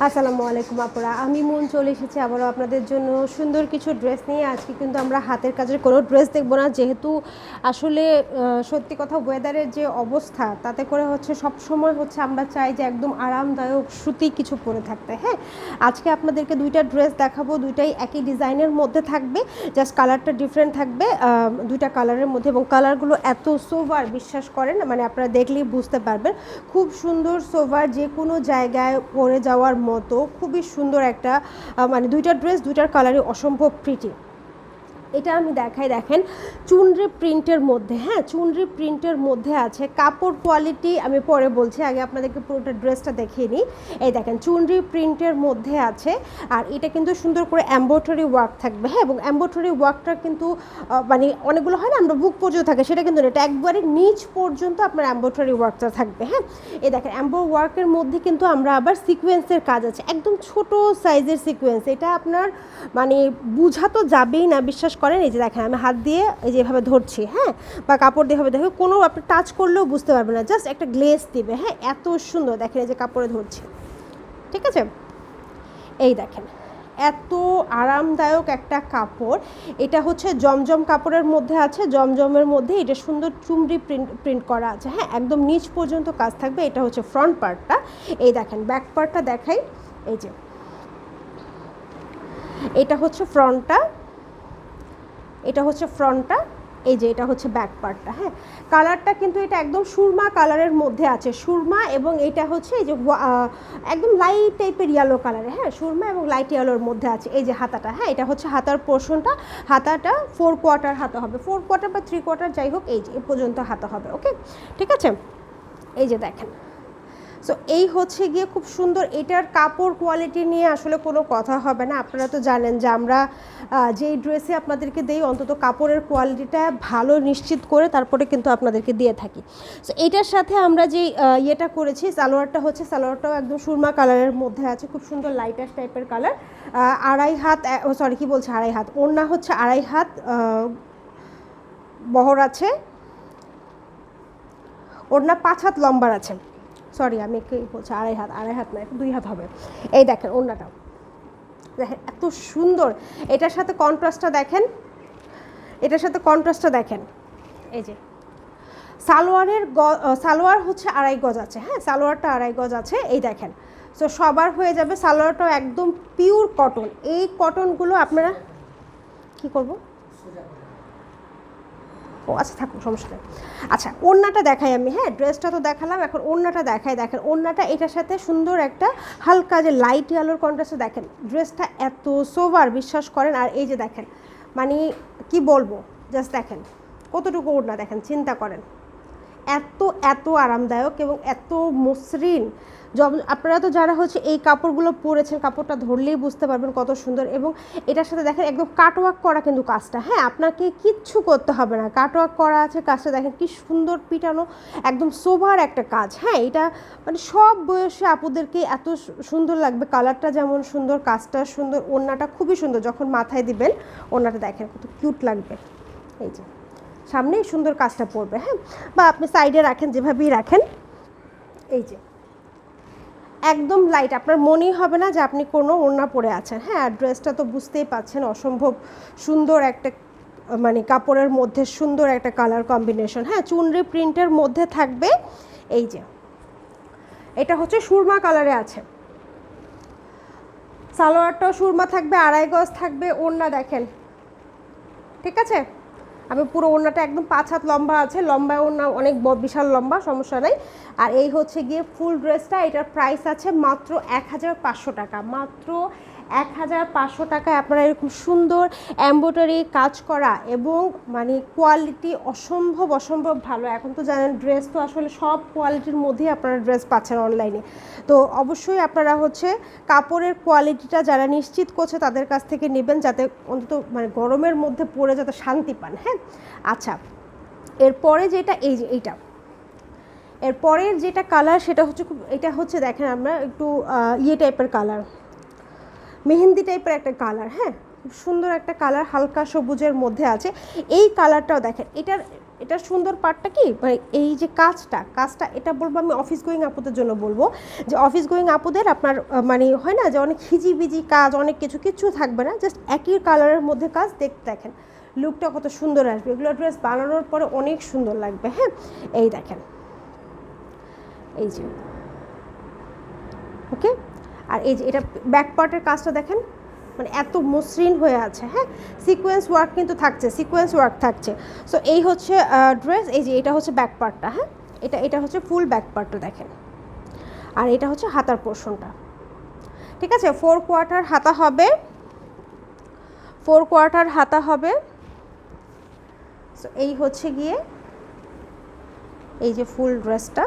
আসসালামু আলাইকুম আপুরা। আমি মন চলে এসেছি আবারও আপনাদের জন্য সুন্দর কিছু ড্রেস নিয়ে। আজকে কিন্তু আমরা হাতের কাজের কোনো ড্রেস দেখব না। যেহেতু আসলে সত্যি কথা ওয়েদারের যে অবস্থা, তাতে করে হচ্ছে সব সময় হচ্ছে আমরা চাই যে একদম আরামদায়ক সুতি কিছু পরে থাকতে হ্যাঁ? আজকে আপনাদেরকে দুইটা ড্রেস দেখাবো। দুইটাই একই ডিজাইনের মধ্যে থাকবে। জাস্ট কালারটা ডিফারেন্ট থাকবে দুইটা কালারের মধ্যে। এবং কালারগুলো এত সোভার, বিশ্বাস করেন? মানে আপনারা দেখলেই বুঝতে পারবেন। খুব সুন্দর সোভার যে কোনো জায়গায় পরে যাওয়ার মতো খুবই সুন্দর একটা মানে দুইটা ড্রেস দুইটার কালারই অসম্ভব প্রিটি এটা আমি দেখাই, দেখেন। চুনরি প্রিন্টের মধ্যে হ্যাঁ চুনরি প্রিন্টের মধ্যে আছে কাপড় কোয়ালিটি আমি পরে বলছি, আগে আপনাদেরকে পুরোটা ড্রেসটা দেখিয়ে নিই। এই দেখেন, চুনরি প্রিন্টের মধ্যে আছে, আর এটা কিন্তু সুন্দর করে এম্ব্রয়ডারি ওয়ার্ক থাকবে হ্যাঁ এবং এম্ব্রয়ডারি ওয়ার্কটা কিন্তু মানে অনেকগুলো হয় না, আমরা বুক পর্যন্ত থাকে, সেটা কিন্তু এটা একবারে নিচ পর্যন্ত আপনার এম্ব্রয়ডারি ওয়ার্কটা থাকবে হ্যাঁ। এই দেখেন এম্ব্রো ওয়ার্কের মধ্যে কিন্তু আমরা আবার সিকোয়েন্সের কাজ আছে, একদম ছোট সাইজের সিকোয়েন্স এটা আপনার মানে বোঝা তো যাবেই না, বিশ্বাস করেন, এই যে দেখেন আমি হাত দিয়ে এই যে এভাবে ধরছি হ্যাঁ? বা কাপড় দিয়ে এভাবে দেখো কোনো আপনি টাচ করলেও বুঝতে পারবেন না জাস্ট একটা গ্লেস দিবে হ্যাঁ? এত সুন্দর, দেখেন এই যে কাপড়ে ধরছি। ঠিক আছে? এই দেখেন, এত আরামদায়ক একটা কাপড়। এটা হচ্ছে জমজম কাপড়ের মধ্যে আছে, জমজমের মধ্যে এটা সুন্দর চুমড়ি প্রিন্ট প্রিন্ট করা আছে হ্যাঁ? একদম নিচ পর্যন্ত কাজ থাকবে, এটা হচ্ছে ফ্রন্ট পার্টটা এই দেখেন ব্যাক পার্টটা দেখাই, এই যে। এটা হচ্ছে ফ্রন্টটা এটা হচ্ছে ফ্রন্টটা, এই যে এটা হচ্ছে ব্যাক পার্টটা হ্যাঁ? কালারটা কিন্তু এটা একদম সুরমা কালারের মধ্যে আছে, সুরমা এবং এটা হচ্ছে এই যে একদম লাইট টাইপের ইয়েলো কালারে হ্যাঁ? সুরমা এবং লাইট ইয়েলোর মধ্যে আছে, এই যে হাতাটা হ্যাঁ? এটা হচ্ছে হাতার পোর্শনটা হাতাটা ফোর কোয়ার্টার হাতা হবে ফোর কোয়ার্টার বা থ্রি কোয়ার্টার যাই হোক, এই যে, এ পর্যন্ত হাতা হবে ওকে ঠিক আছে? এই যে দেখেন সো এই হচ্ছে গিয়ে খুব সুন্দর এটার কাপড় কোয়ালিটি নিয়ে আসলে কোনো কথা হবে না। আপনারা তো জানেন যে আমরা যেই ড্রেসে আপনাদেরকে দেই, অন্তত কাপড়ের কোয়ালিটিটা ভালো নিশ্চিত করে তারপরে কিন্তু আপনাদেরকে দিয়ে থাকি। সো এটার সাথে আমরা যেই ইয়েটা করেছি, সালোয়ারটা হচ্ছে, সালোয়ারটাও একদম সুরমা কালারের মধ্যে আছে, খুব সুন্দর লাইটাস টাইপের কালার আড়াই হাত সরি কি বলছে? আড়াই হাত। ওড়না হচ্ছে আড়াই হাত বহর আছে। ওড়না পাঁচ হাত লম্বার আছে। সরি আমি কি বলছি আড়াই হাত আড়াই হাত না দুই হাত হবে। এই দেখেন, ওড়নাটা। দেখেন, এত সুন্দর। এটার সাথে কন্ট্রাস্টটা দেখেন। এটার সাথে কন্ট্রাস্টটা দেখেন। এই যে। সালোয়ারের সালোয়ার হচ্ছে আড়াই গজ আছে হ্যাঁ? সালোয়ারটা আড়াই গজ আছে, এই দেখেন। সো সবার হয়ে যাবে সালোয়ারটাও একদম পিওর কটন এই কটনগুলো আপনারা কি করব? ও আচ্ছা থাকুন, সমস্যা নেই। আচ্ছা ওড়নাটা দেখাই আমি হ্যাঁ ড্রেসটা তো দেখালাম, এখন ওড়নাটা দেখাই, দেখেন, ওড়নাটা এটার সাথে সুন্দর একটা হালকা যে লাইট ইয়ালোর কন্ট্রাস্টে দেখেন, ড্রেসটা এত সোভার বিশ্বাস করেন, আর এই যে দেখেন মানে কি বলব জাস্ট দেখেন, কতটুকু ওড়না, দেখেন, চিন্তা করেন। এত এত আরামদায়ক এবং এত মসৃণ। আপনারা তো যারা হচ্ছে এই কাপড়গুলো পরেছেন, কাপড়টা ধরলেই বুঝতে পারবেন কত সুন্দর এবং এটার সাথে দেখেন একদম কাটওয়ার্ক করা কিন্তু কাজটা। হ্যাঁ আপনাকে কিচ্ছু করতে হবে না। কাটওয়ার্ক করা আছে, কাজটা দেখেন কি সুন্দর পিটানো, একদম সোভার একটা কাজ। হ্যাঁ এটা মানে সব বয়সে আপুদেরকে এত সুন্দর লাগবে। কালারটা যেমন সুন্দর, কাজটা সুন্দর, ওড়নাটা খুবই সুন্দর। যখন মাথায় দিবেন, ওড়নাটা দেখেন কত কিউট লাগবে। এই যে। সামনেই সুন্দর কাজটা পড়বে হ্যাঁ? বা আপনি সাইডে রাখেন, যেভাবেই রাখেন। এই যে, একদম লাইট আপনার মনেই হবে না যে আপনি কোনো ওড়না পরে আছেন হ্যাঁ? ড্রেসটা তো বুঝতেই পাচ্ছেন, অসম্ভব সুন্দর একটা মানে কাপড়ের মধ্যে সুন্দর একটা কালার কম্বিনেশন হ্যাঁ? চুনরি প্রিন্টের মধ্যে থাকবে, এই যে। এটা হচ্ছে সুরমা কালারে আছে। সালোয়ারটাও সুরমা থাকবে, আড়াই গজ থাকবে, ওড়না দেখেন। ঠিক আছে? আমি পুরো ওড়নাটা একদম পাঁচ হাত লম্বা আছে, লম্বা ওড়না অনেক বিশাল লম্বা, সমস্যা নাই। আর এই হচ্ছে গিয়ে ফুল ড্রেসটা, এটার প্রাইস আছে মাত্র এক হাজার পাঁচশো টাকা, মাত্র এক হাজার পাঁচশো টাকায় আপনারা এরকম সুন্দর এম্ব্রয়ডারি কাজ করা এবং মানে কোয়ালিটি অসম্ভব অসম্ভব ভালো। এখন তো জানেন ড্রেস তো আসলে সব কোয়ালিটির মধ্যেই আপনারা ড্রেস পাচ্ছেন অনলাইনে তো অবশ্যই আপনারা হচ্ছে কাপড়ের কোয়ালিটিটা যারা নিশ্চিত করছে, তাদের কাছ থেকে নেবেন যাতে অন্তত মানে গরমের মধ্যে পরে যাতে শান্তি পান হ্যাঁ? আচ্ছা এরপরে যেটা, এই যে এইটা। এরপরের যেটা কালার সেটা হচ্ছে খুব, এটা হচ্ছে দেখেন আমরা একটু ইয়ে টাইপের কালার মেহেন্দি টাইপের একটা কালার হ্যাঁ? খুব সুন্দর একটা কালার হালকা সবুজের মধ্যে আছে। এই কালারটাও দেখেন, এটার এটার সুন্দর পার্টটা কি? মানে এই যে কাজটা কাজটা, এটা বলব আমি অফিস গোয়িং আপুদের জন্য বলব, যে অফিস গোয়িং আপুদের আপনার মানে হয় না যে অনেক হিজিবিজি কাজ, অনেক কিছু কিছু থাকবে না জাস্ট একই কালারের মধ্যে কাজ দেখতে দেখেন। লুকটা কত সুন্দর আসবে। এগুলো ড্রেস বানানোর পরে অনেক সুন্দর লাগবে হ্যাঁ? এই দেখেন। এই যে। ওকে আর এই যে এটা ব্যাক পার্টের কাজটা দেখেন মানে এত মসৃণ হয়ে আছে হ্যাঁ? সিকোয়েন্স ওয়ার্ক কিন্তু থাকছে সিকোয়েন্স ওয়ার্ক থাকছে। সো এই হচ্ছে ড্রেস এই যে এটা হচ্ছে ব্যাক পার্টটা হ্যাঁ? এটা এটা হচ্ছে ফুল ব্যাক পার্টটা দেখেন। আর এটা হচ্ছে হাতার পোর্শনটা ঠিক আছে? ফোর কোয়ার্টার হাতা হবে। ফোর কোয়ার্টার হাতা হবে। সো এই হচ্ছে গিয়ে, এই যে ফুল ড্রেসটা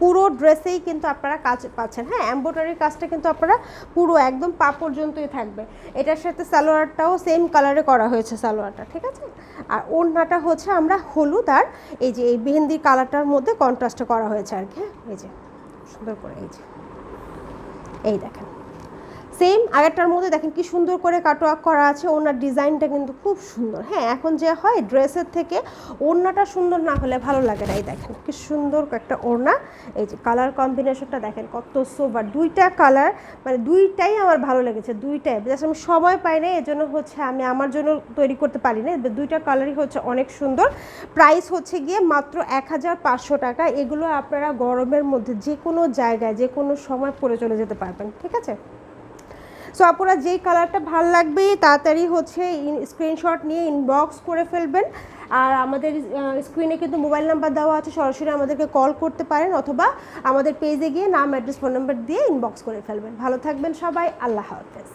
পুরো ড্রেসেই কিন্তু আপনারা কাজ পাচ্ছেন। হ্যাঁ এম্ব্রয়ডারির কাজটা কিন্তু আপনারা পুরো একদম পা পর্যন্তই থাকবে। এটার সাথে সালোয়ারটাও সেম কালারে করা হয়েছে সালোয়ারটা, ঠিক আছে? আর ওড়নাটা হচ্ছে আমরা হলুদ আর এই যে এই মেহেন্দির কালারটার মধ্যে কন্ট্রাস্ট করা হয়েছে আর কি। এই যে, সুন্দর করে এই যে। এই দেখেন। সেম আগেরটার মধ্যে দেখেন কি সুন্দর করে কাটওয়ার্ক করা আছে, ওনার ডিজাইনটা কিন্তু খুব সুন্দর। হ্যাঁ এখন যে হয় ড্রেসের থেকে ওড়নাটা সুন্দর না হলে ভালো লাগে না। এই দেখেন কি সুন্দর একটা ওড়না। এই যে কালার কম্বিনেশনটা দেখেন কত সোবার দুইটা কালার মানে দুইটাই আমার ভালো লেগেছে, দুইটাই। জাস্ট আমি সময় পাই না এজন্য হচ্ছে আমি আমার জন্য তৈরি করতে পারি না দুইটা কালারই হচ্ছে অনেক সুন্দর। প্রাইস হচ্ছে গিয়ে মাত্র এক হাজার পাঁচশো টাকা। এগুলো আপনারা গরমের মধ্যে যে কোনো জায়গায় যে কোনো সময় পরে চলে যেতে পারবেন, ঠিক আছে? সো আপনারা যেই কালারটা ভালো লাগবে, তাড়াতাড়ি হচ্ছে স্ক্রিনশট নিয়ে ইনবক্স করে ফেলবেন। আর আমাদের স্ক্রিনে কিন্তু মোবাইল নাম্বার দেওয়া আছে, সরাসরি আমাদেরকে কল করতে পারেন অথবা আমাদের পেজে গিয়ে নাম অ্যাড্রেস ফোন নাম্বার দিয়ে ইনবক্স করে ফেলবেন। ভালো থাকবেন সবাই, আল্লাহ হাফেজ।